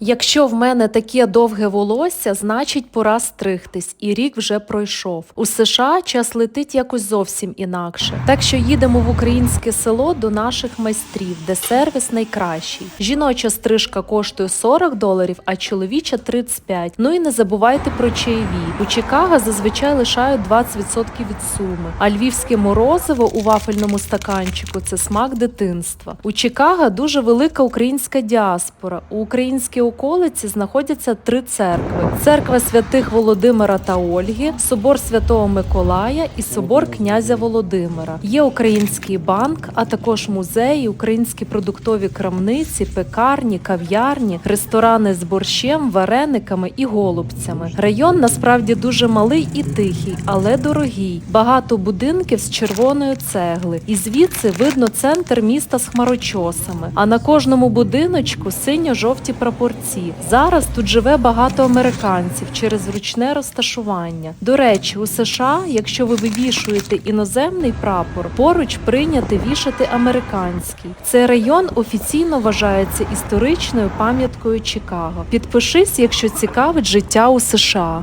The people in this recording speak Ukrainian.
Якщо в мене таке довге волосся, значить пора стригтись, і рік вже пройшов. У США час летить якось зовсім інакше. Так що їдемо в українське село до наших майстрів, де сервіс найкращий. Жіноча стрижка коштує 40 доларів, а чоловіча 35. Ну і не забувайте про чаєві. У Чикаго зазвичай лишають 20% від суми. А львівське морозиво у вафельному стаканчику це смак дитинства. У Чикаго дуже велика українська діаспора. У українській околиці знаходяться три церкви: церква святих Володимира та Ольги, собор Святого Миколая і собор князя Володимира. Є український банк, а також музеї, українські продуктові крамниці, пекарні, кав'ярні, ресторани з борщем, варениками і голубцями. Район насправді дуже малий і тихий, але дорогий. Багато будинків з червоної цегли, і звідси видно центр міста з хмарочосами. А на кожному будиночку синьо-жовті прапорці. Зараз тут живе багато американців через ручне розташування. До речі, у США, якщо ви вивішуєте іноземний прапор, поруч прийняти вішати американський. Цей район офіційно вважається історичною пам'яткою Чикаго. Підпишись, якщо цікавить життя у США.